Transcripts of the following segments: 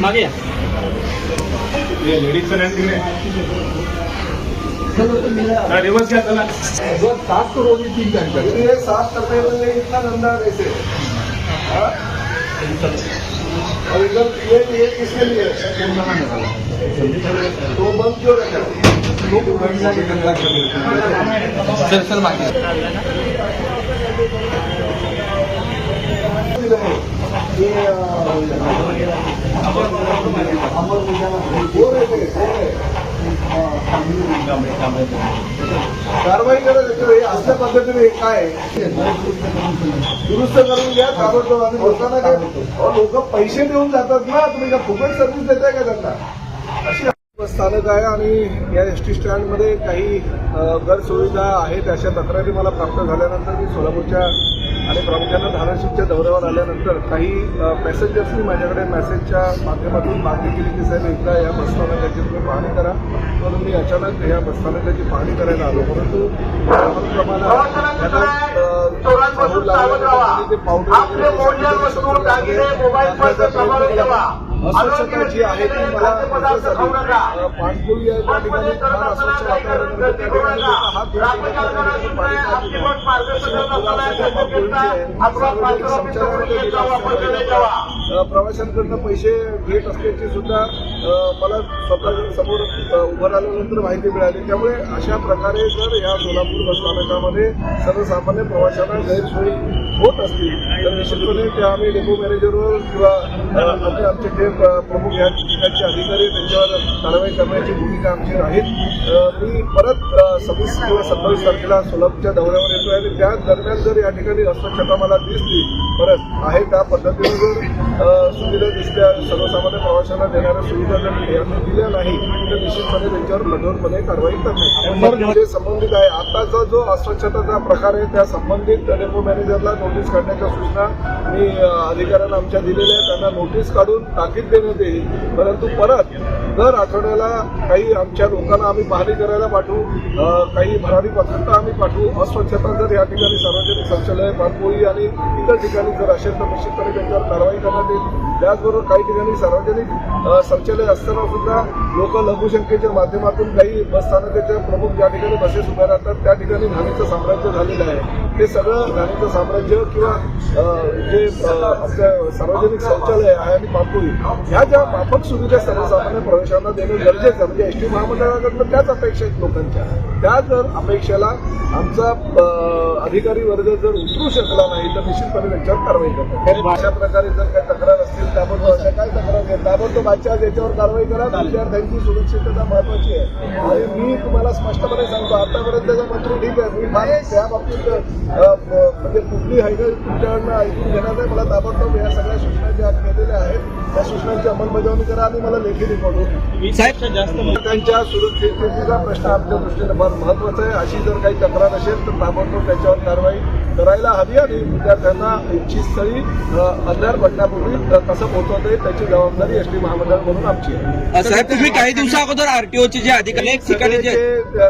मागे या. लेडीजचं नाही तिकडे रिवर्स घ्या चला. सात करोड़ की तीन ये सात करने में इतना धंधा कैसे हाँ? और एकदम ये ये किसके लिए तो बंद क्यों रखा सर सर बाकी ये अमर वो रहते कारवाई करत येतो असल्या पद्धतीने हे काय? दुरुस्त करून घ्या ताबडतोब आणि लोकांना काय लोक पैसे देऊन जातात ना. तुम्ही का फुकट सर्व्हिस देताय का त्यांना? अशी स्थानक आहे आणि या एस टी स्टँडमध्ये काही गैरसुविधा आहेत. अशा तक्रारी मला प्राप्त झाल्यानंतर मी सोलापूरच्या आणि प्रामुख्यानं धाराशिवच्या दौऱ्यावर आल्यानंतर काही पॅसेंजर्सनी माझ्याकडे मेसेजच्या माध्यमातून मागणी केली की साहेब एकदा या बसस्थानकाची तुम्ही पाहणी करा. म्हणून मी अचानक या बसस्थानकाची पाहणी करायला आलो. परंतु त्याप्रमाणे त्यांना, अ, चाहूल लागल्यानंतर ते पावडर अस्वच्छता जी आहे ती मला पाणपोई आहे त्या ठिकाणी फार अस्वच्छ वातावरण. त्या ठिकाणी हात धुवून पाणी टाकत प्रवाशांकडनं पैसे घेत असल्याची सुद्धा मला स्वतः समोर उभं राहिल्यानंतर माहिती मिळाली. त्यामुळे अशा प्रकारे जर या सोलापूर बसस्थानकामध्ये सर्वसामान्य प्रवाशांना गैरसोयी होत असतील तर निश्चितपणे त्या आम्ही डेपो मॅनेजरवर किंवा अ, आमचे जे प्रमुख या ठिकाणचे अधिकारी त्यांच्यावर कारवाई करण्याची भूमिका आमची राहील. मी परत सव्वीस किंवा सत्तावीस तारखेला सोलापूरच्या दौऱ्यावर येतो आहे आणि त्या दरम्यान जर या ठिकाणी हस्तक्षेपा मला दिसली परत आहे त्या पद्धतीने जर सुविधा दिसल्या सर्वसामान्य प्रवाशांना देणाऱ्या सुविधा जर यांनी दिल्या नाही तर निश्चितपणे त्यांच्यावर कठोरपणे कारवाई करण्यात जे संबंधित आहे आताचा जो अस्वच्छताचा प्रकार आहे त्या संबंधित डेपो मॅनेजरला नोटीस काढण्याच्या सूचना मी अधिकाऱ्यांना आमच्या दिलेल्या आहेत. त्यांना नोटीस काढून ताकीद देण्यात येईल. परंतु परत दर आठवड्याला काही आमच्या लोकांना आम्ही पाहणी करायला पाठवू काही भरारी पथकं आम्ही पाठवू. अस्वच्छता जर या ठिकाणी सार्वजनिक शौचालय पाणपोळी आणि इतर ठिकाणी जर असेल तर निश्चितपणे त्यांच्यावर कारवाई करण्यात येईल. त्याचबरोबर काही ठिकाणी सार्वजनिक अ, शौचालय असताना सुद्धा लोक लघुशंकेच्या माध्यमातून काही बसस्थानकाच्या प्रमुख ज्या ठिकाणी बसेस उभ्या राहतात त्या ठिकाणी घाणीचं साम्राज्य झालेलं आहे. ते सगळं घाणीचं साम्राज्य किंवा जे अ, सार्वजनिक शौचालय आहे आणि पापुरी ह्या ज्या माफक सुविधा सर्वसामान्य प्रवेशांना देणं गरजेचं आहे. म्हणजे एस टी महामंडळाकडनं त्याच अपेक्षा आहेत लोकांच्या. त्या जर अपेक्षेला आमचा अधिकारी वर्ग जर उतरू शकला नाही तर निश्चितपणे त्यांच्यावर कारवाई करतात. अशा प्रकारे जर काही तक्रार असतील त्याबद्दल अशा काय तक्रार त्याबद्दल आजच्या याच्यावर कारवाई करा विद्यार्थ्यांची सुरक्षितता महत्वाची आहे. आणि मी तुम्हाला स्पष्टपणे सांगतो आतापर्यंतचा मंत्री ठीक आहे मी त्या बाबतीत म्हणजे कुठली हायगल तुमच्याकडनं ऐकून घेणार नाही. मला ताबडतोब या सगळ्या सूचना ज्या केलेल्या आहेत त्या सूचनांची अंमलबजावणी करा आणि मला लेखी रिपोर्ट साहेब त्यांच्या सुरक्षिततेचा प्रश्न आमच्या दृष्टीने फार महत्त्वाचा आहे. अशी जर काही तक्रार असेल तर ताबडतोब त्याच्यावर कारवाई करायला हवी आणि विद्यार्थ्यांना इच्छित स्थळी अ, अंधार पडण्यापूर्वी अ, कसं पोहोचवता येईल त्याची जबाबदारी एस टी महामंडळ म्हणून आमची आहे. साहेब तुम्ही काही दिवसा अगोदर आरटीओचे जे अधिकारी एक ठिकाणी जे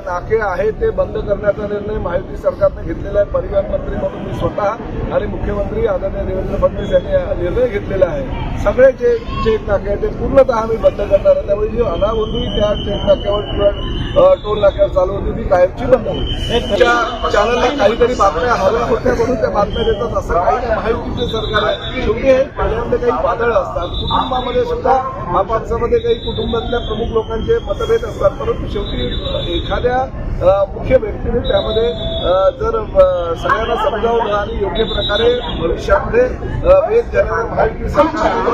नाके आहेत ते बंद करण्याचा निर्णय महायुती सरकारने घेतलेला आहे. परिवहन मंत्री म्हणून मी स्वतः आणि मुख्यमंत्री आदरणीय देवेंद्र फडणवीस यांनी निर्णय घेतलेला आहे. सगळे जे चेक नाके आहेत ते पूर्णतः आम्ही बंद करणार आहे. त्यामुळे जी अनावृत्ती त्या चेक नाक्यावर किंवा टोल नाक्यावर चालू होती ती कायमची बंद होईल. त्या चॅनलला काहीतरी बातम्या हव्या होत्या म्हणून त्या बातम्या देतात असं काही नाही. महायुतीचे सरकार आहे. शेवटी पाण्यामध्ये काही वादळ असतात कुटुंबामध्ये सुद्धा आपापसामध्ये काही कुटुंबातल्या प्रमुख लोकांचे मतभेद असतात. परंतु शेवटी एखाद्या मुख्य व्यक्तीने त्यामध्ये जर सगळ्यांना समजावलं आणि योग्य प्रकारे भविष्यामध्ये अ, वेग महायुती जो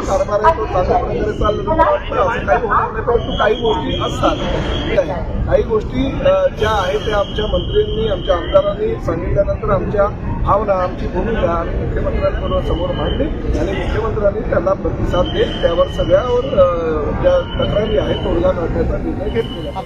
कारभार आहे तो चांगल्या प्रकारे चालला वाटतं असं काही होणार नाही. परंतु काही गोष्टी असतात. काही गोष्टी ज्या आहेत त्या आमच्या मंत्र्यांनी आमच्या आमदारांनी सांगितल्यानंतर आमच्या भावना आमची भूमिका आणि मुख्यमंत्र्यांबरोबर समोर मांडली आणि मुख्यमंत्र्यांनी त्यांना प्रतिसाद देत त्यावर सगळ्यावर ज्या तक्रारी आहेत तोडगा काढण्याचा निर्णय घेतलेला